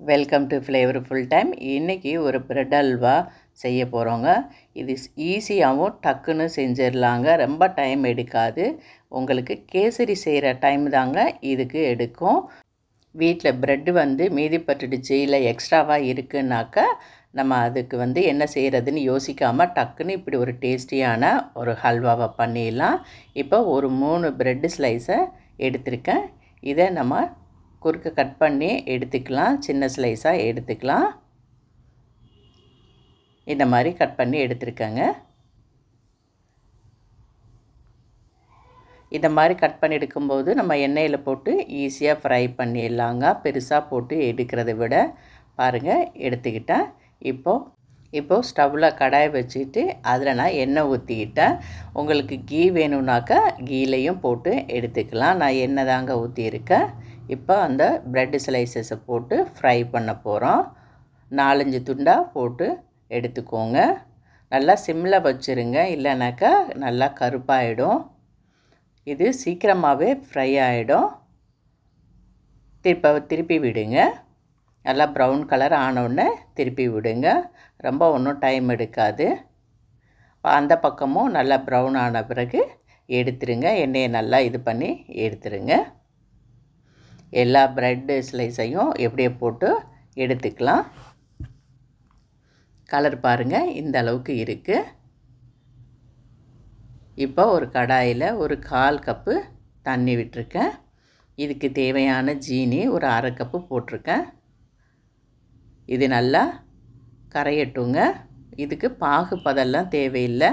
Welcome to flavourful time இன்றைக்கி ஒரு bread halwa செய்ய போகிறோங்க இது ஈஸியாகவும் டக்குன்னு செஞ்சிடலாங்க ரொம்ப டைம் எடுக்காது. உங்களுக்கு கேசரி செய்கிற டைம் தாங்க இதுக்கு எடுக்கும். வீட்டில் ப்ரெட்டு வந்து மீதி பட்டுடுச்சு இல்லை எக்ஸ்ட்ராவாக இருக்குன்னாக்கா நம்ம அதுக்கு வந்து என்ன செய்கிறதுன்னு யோசிக்காமல் டக்குன்னு இப்படி ஒரு டேஸ்டியான ஒரு ஹல்வாவை பண்ணிடலாம் இப்போ ஒரு மூணு ப்ரெட்டு ஸ்லைஸை எடுத்திருக்கேன். இதை நம்ம குறுக்க கட் பண்ணி எடுத்துக்கலாம். சின்ன ஸ்லைஸாக எடுத்துக்கலாம். இந்த மாதிரி கட் பண்ணி எடுத்துருக்கேங்க. இந்த மாதிரி கட் பண்ணி எடுக்கும்போது நம்ம எண்ணெயில் போட்டு ஈஸியாக ஃப்ரை பண்ணிடலாங்க. பெருசாக போட்டு எடுக்கிறத விட. பாருங்கள் எடுத்துக்கிட்டேன். இப்போது இப்போது ஸ்டவ்வில் கடாயை வச்சுட்டு அதில் நான் எண்ணெய் ஊற்றிக்கிட்டேன் உங்களுக்கு கீ வேணும்னாக்கா கீலையும் போட்டு எடுத்துக்கலாம். நான் எண்ணெய் தாங்க ஊற்றியிருக்கேன் இப்போ அந்த ப்ரெட்டு ஸ்லைசஸை போட்டு ஃப்ரை பண்ண போகிறோம் நாலஞ்சு துண்டாக போட்டு எடுத்துக்கோங்க. நல்லா சிம்மில் வச்சுருங்க. இல்லைனாக்கா நல்லா கருப்பாயிடும். இது சீக்கிரமாகவே ஃப்ரை ஆகிடும் திருப்ப திருப்பி விடுங்க. நல்லா ப்ரௌன் கலர் ஆனவுடனே திருப்பி விடுங்க. ரொம்ப ஒன்றும் டைம் எடுக்காது. அந்த பக்கமும் நல்லா ப்ரௌன் ஆன பிறகு எடுத்துருங்க. எண்ணெயை நல்லா இது பண்ணி எடுத்துருங்க. எல்லா ப்ரெட்டு ஸ்லைஸையும் எப்படியே போட்டு எடுத்துக்கலாம். கலர் பாருங்கள் இந்த அளவுக்கு இருக்குது இப்போ ஒரு கடாயில் ஒரு கால் கப்பு தண்ணி விட்டுருக்கேன். இதுக்கு தேவையான ஜீனி ஒரு அரை கப்பு போட்டிருக்கேன். இது நல்லா கரையட்டுங்க. இதுக்கு பாகு பதெல்லாம் தேவையில்லை.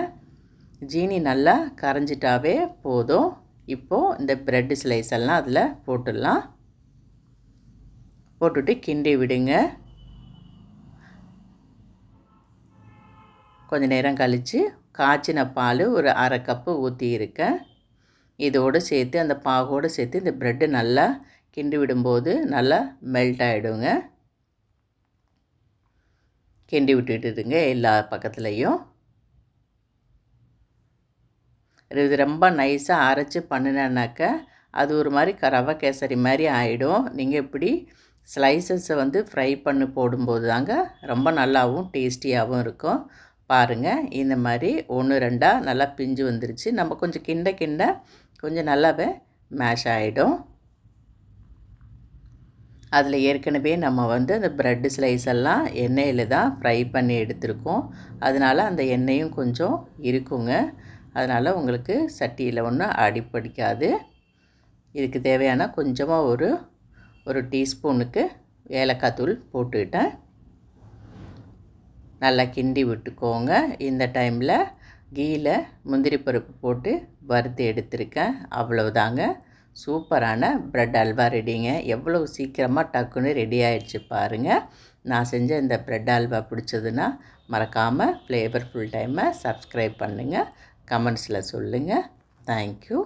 ஜீனி நல்லா கரைஞ்சிட்டாவே போதும். இப்போது இந்த ப்ரெட்டு ஸ்லைஸ் எல்லாம் அதில் போட்டுடலாம். போட்டுட்டு கிண்டி விடுங்க. கொஞ்ச நேரம் கழித்து காய்ச்சின பால் ஒரு அரை கப்பு ஊற்றி இருக்கேன். இதோடு சேர்த்து அந்த பாகோடு சேர்த்து இந்த ப்ரெட்டு நல்லா கிண்டி விடும்போது நல்லா மெல்ட் ஆகிடுங்க கிண்டி விட்டுட்டுதுங்க எல்லா பக்கத்துலேயும். இது ரொம்ப நைஸாக அரைச்சி பண்ணினேன்னாக்கா அது ஒரு மாதிரி ரவை கேசரி மாதிரி ஆகிடும் நீங்கள் இப்படி ஸ்லைசஸை வந்து ஃப்ரை பண்ணி போடும்போது தாங்க ரொம்ப நல்லாவும் டேஸ்டியாகவும் இருக்கும். பாருங்கள் இந்த மாதிரி ஒன்று ரெண்டாக நல்லா பிஞ்சு வந்துருச்சு. நம்ம கொஞ்சம் கிண்ட கிண்ட கொஞ்சம் நல்லாவே மேஷ் ஆகிடும் அதில் ஏற்கனவே நம்ம வந்து அந்த ப்ரெட்டு ஸ்லைஸ் எல்லாம் எண்ணெயில் தான் ஃப்ரை பண்ணி எடுத்திருக்கோம். அதனால் அந்த எண்ணெயும் கொஞ்சம் இருக்குங்க. அதனால் உங்களுக்கு சட்டியில் ஒன்றும் அடிப்படிக்காது இதுக்கு தேவையான கொஞ்சமாக ஒரு ஒரு டீஸ்பூனுக்கு ஏலக்காய் தூள் போட்டுக்கிட்டேன். நல்லா கிண்டி விட்டுக்கோங்க. இந்த டைமில் கீயில் முந்திரி பருப்பு போட்டு வறுத்து எடுத்திருக்கேன். அவ்வளவுதாங்க. சூப்பரான ப்ரெட் அல்வா ரெடிங்க. எவ்வளோ சீக்கிரமாக டக்குன்னு ரெடி ஆகிடுச்சு பாருங்கள் நான் செஞ்ச இந்த ப்ரெட் அல்வா பிடிச்சதுன்னா மறக்காமல் ஃப்ளேவர்ஃபுல் டைமை சப்ஸ்கிரைப் பண்ணுங்கள் கமெண்ட்ஸில் சொல்லுங்கள் தேங்க்யூ